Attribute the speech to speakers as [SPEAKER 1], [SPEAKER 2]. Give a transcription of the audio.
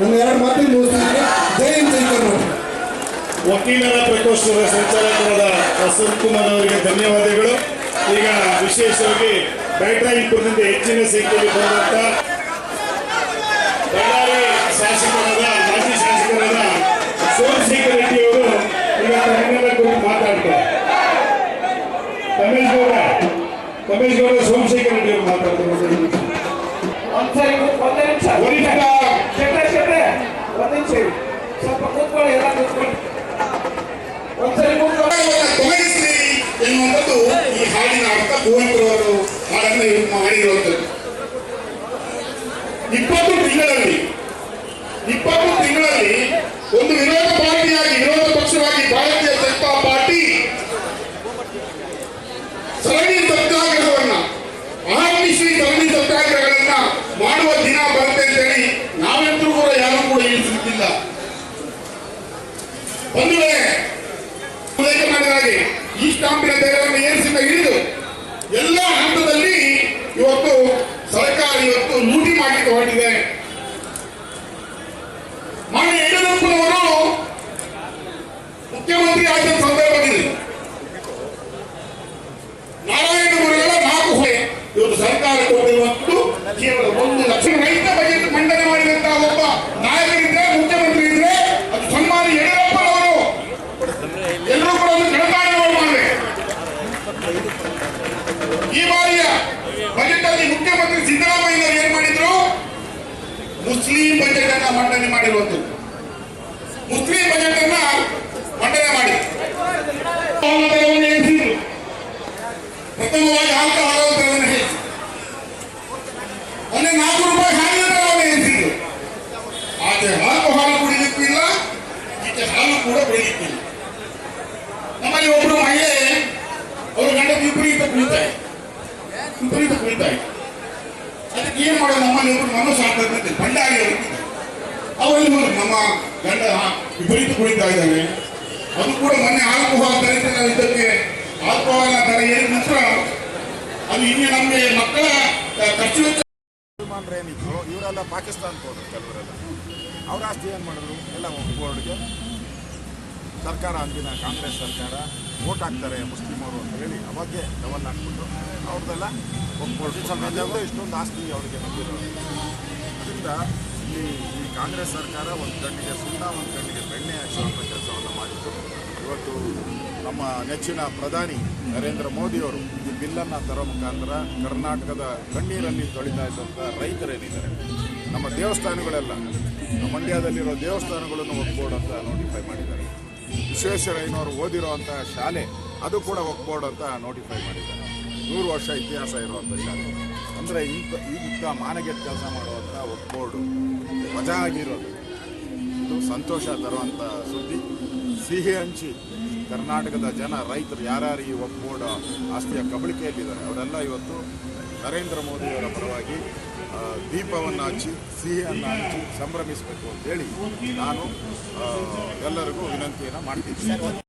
[SPEAKER 1] ನನ್ನ ಎರಡು ಮಾತಿಗೆ ಮುಗಿಸ್ತಿದ್ದೀನಿ
[SPEAKER 2] ವಕೀಲರ ಪ್ರಕೋಷ್ಠದ ಸಂಚಾಲಕರಾದ ವಸಂತ್ ಕುಮಾರ್ ಅವರಿಗೆ ಧನ್ಯವಾದಗಳು. ಈಗ ವಿಶೇಷವಾಗಿ ಬ್ಯಾಟ್ರಾಯಪುರದಿಂದ ಹೆಚ್ಚಿನ ಸಂಖ್ಯೆಯಲ್ಲಿ ಬಂದಂತ ಬಳ್ಳಾರಿ ಶಾಸಕರಾದ ಮಾಜಿ ಶಾಸಕರಾದ ಸೋಮಶೇಖರ್ ರೆಡ್ಡಿ ಅವರು ಈಗ ತಮ್ಮೆಲ್ಲ ಕುರಿತು ಮಾತಾಡ್ತಾರೆ. ರಮೇಶ್ ಗೌಡ ರಮೇಶ್ ಗೌಡ ಸೋಮಶೇಖರ್ ರೆಡ್ಡಿ ಅವರು ಮಾತಾಡ್ತಾರೆ.
[SPEAKER 3] ಎನ್ನುವಂಥದ್ದು ಈ ಹಾಡಿನ ಅರ್ಥ ಕುವೆಂಪುರವರು ಹಾಡನ್ನು ಮಾಡಿರುವಂಥದ್ದು ಇಪ್ಪತ್ತು ತಿಂಗಳಲ್ಲಿ ಸ್ಟಾಂಪಿನ ದರವನ್ನು ಏರಿಸಿದ ಹಿಡಿದು ಎಲ್ಲ ಹಂತದಲ್ಲಿ ಇವತ್ತು ಸರ್ಕಾರ ಇವತ್ತು ಲೂಟಿ ಮಾಡಲಿಕ್ಕೆ ಹೊರಟಿದೆ. ಮಾನ್ಯ ಯಡಿಯೂರಪ್ಪನವರು ಮುಖ್ಯಮಂತ್ರಿ ಆದ ಸಂದರ್ಭದಲ್ಲಿ ನಾರಾಯಣ ಗುರುಗಳ ನಾಲ್ಕು ಇವತ್ತು ಸರ್ಕಾರ ಕೊಟ್ಟಿರುವಂತದ್ದು ಕೇವಲ ಮುಸ್ಲಿಂ ಬಜೆಟ್ ಅನ್ನ ಮಂಡನೆ ಮಾಡಿರುವಂತದ್ದು ಮುಸ್ಲಿಂ ಬಜೆಟ್ ಅನ್ನ ಮಂಡನೆ ಮಾಡಿ ಹಾಲು ದರವನ್ನು ಏರಿಸಿದ್ರು ಪ್ರಥಮವಾಗಿ ಆಲ್ಕೋಹಾಲ್ ದರವನ್ನು ಹೆಚ್ಚು ಅಲ್ಲಿ ನಾಲ್ಕು ರೂಪಾಯಿ ಹಾಲಿನ ದರವನ್ನು ಏರಿಸಿದ್ರು ಆಚೆ ಆಲ್ಕೋಹಾಲ್ ಕುಡಿಲಿಕ್ಕೂ ಇಲ್ಲ ಈಚೆ ಹಾಲು ಕೂಡ ಕುಡಿಲಿಕ್ಕಿಲ್ಲ ನಮ್ಮಲ್ಲಿ ಒಬ್ರು ಮಹಿಳೆ ಅವರು ಗಂಡ ವಿಪರೀತ ಕುಳಿತಾರೆ ವಿಪರೀತ ಕುಳಿತಾರೆ ಅದಕ್ಕೆ ಏನ್ ಮಾಡೋದು? ನಮ್ಮಲ್ಲಿ ಒಬ್ರು ನಮ್ಮ ಸಾಕಂತೆ ಗಂಡ ಅವರು ಅವರಲ್ಲಿ ನಮ್ಮ ಗಂಡ ವಿಪರೀತ ಕುಳಿತಾ ಇದ್ದಾವೆ ಅದು ಕೂಡ ಮೊನ್ನೆ ಆಲ್ಕೋಹಾಲ್ ತರಿಸಿ ನಾವು ಇದಕ್ಕೆ ಆಲ್ಕೋಹಾಲ್ ದರ ಏರಿದ ನಂತರ ಅದು ಇನ್ನೇ ನಮಗೆ ಮಕ್ಕಳ ಖರ್ಚು ವೆಚ್ಚ
[SPEAKER 4] ಏನಿದ್ರು, ಇವರೆಲ್ಲ ಪಾಕಿಸ್ತಾನಕ್ಕೆ ಹೋದ್ರು ಕೆಲವರೆಲ್ಲ. ಅವ್ರ ಆಸ್ತಿ ಏನು ಮಾಡಿದ್ರು? ಎಲ್ಲ ಬೋರ್ಡ್ಗೆ. ಸರ್ಕಾರ ಅಂದಿನ ಕಾಂಗ್ರೆಸ್ ಸರ್ಕಾರ ವೋಟ್ ಹಾಕ್ತಾರೆ ಮುಸ್ಲಿಮರು ಅಂತ ಹೇಳಿ ಅವಾಗೆ ಡಬಲ್ ಹಾಕ್ಬಿಟ್ಟು ಅವ್ರದ್ದೆಲ್ಲ ಒಪ್ಪಿಕೊಂಡು ಇಷ್ಟೊಂದು ಆಸ್ತಿ ಅವರಿಗೆ ಬಂದಿರೋದು. ಅದರಿಂದ ಈ ಈ ಕಾಂಗ್ರೆಸ್ ಸರ್ಕಾರ ಒಂದು ಕಣ್ಣಿಗೆ ಸುಣ್ಣ, ಒಂದು ಕಣ್ಣಿಗೆ ಬೆಣ್ಣೆ ಹಾಕಿಸುವಂಥ ಕೆಲಸವನ್ನು ಮಾಡಿತ್ತು ಇವತ್ತು ನಮ್ಮ ನೆಚ್ಚಿನ ಪ್ರಧಾನಿ ನರೇಂದ್ರ ಮೋದಿಯವರು ಈ ಬಿಲ್ಲನ್ನು ತರೋ ಮುಖಾಂತರ ಕರ್ನಾಟಕದ ಕಣ್ಣೀರಲ್ಲಿ ತೊಳಿತಾ ಇದ್ದಂಥ ರೈತರೇನಿದ್ದಾರೆ, ನಮ್ಮ ದೇವಸ್ಥಾನಗಳೆಲ್ಲ ಮಂಡ್ಯದಲ್ಲಿರೋ ದೇವಸ್ಥಾನಗಳನ್ನು ಒಪ್ಪಿಕೊಡಂತ ನೋಟಿಫೈ ಮಾಡಿದ್ದಾರೆ. ವಿಶ್ವೇಶ್ವರಯ್ಯನವರು ಅಂತ ಶಾಲೆ, ಅದು ಕೂಡ ಹೋಗ್ಬೋರ್ಡ್ ಅಂತ ನೋಟಿಫೈ ಮಾಡಿದ್ದಾರೆ. ನೂರು ವರ್ಷ ಇತಿಹಾಸ ಇರುವಂಥ ಶಾಲೆ. ಅಂದರೆ ಇಂಥ ಇಂಥ ಮಾನಗೆಟ್ ಕೆಲಸ ಮಾಡುವಂಥ ಒಪ್ಬೋರ್ಡು ವಜಾ ಆಗಿರೋದು. ಇದು ಸಂತೋಷ ತರುವಂಥ ಸುದ್ದಿ. ಸಿಹಿ ಹಂಚಿ ಕರ್ನಾಟಕದ ಜನ, ರೈತರು ಯಾರ್ಯಾರು ಈ ಒಪ್ಬೋರ್ಡ್ ಆಸ್ತಿಯ ಕಬಳಿಕೆಯಲ್ಲಿದ್ದಾರೆ, ಅವರೆಲ್ಲ ಇವತ್ತು ನರೇಂದ್ರ ಮೋದಿಯವರ ಪರವಾಗಿ ದೀಪವನ್ನು ಹಚ್ಚಿ ಸಿಹಿಯನ್ನು ಹಚ್ಚಿ ಸಂಭ್ರಮಿಸಬೇಕು ಅಂತೇಳಿ ನಾನು ಎಲ್ಲರಿಗೂ ವಿನಂತಿಯನ್ನು ಮಾಡ್ತಿದ್ದೀನಿ.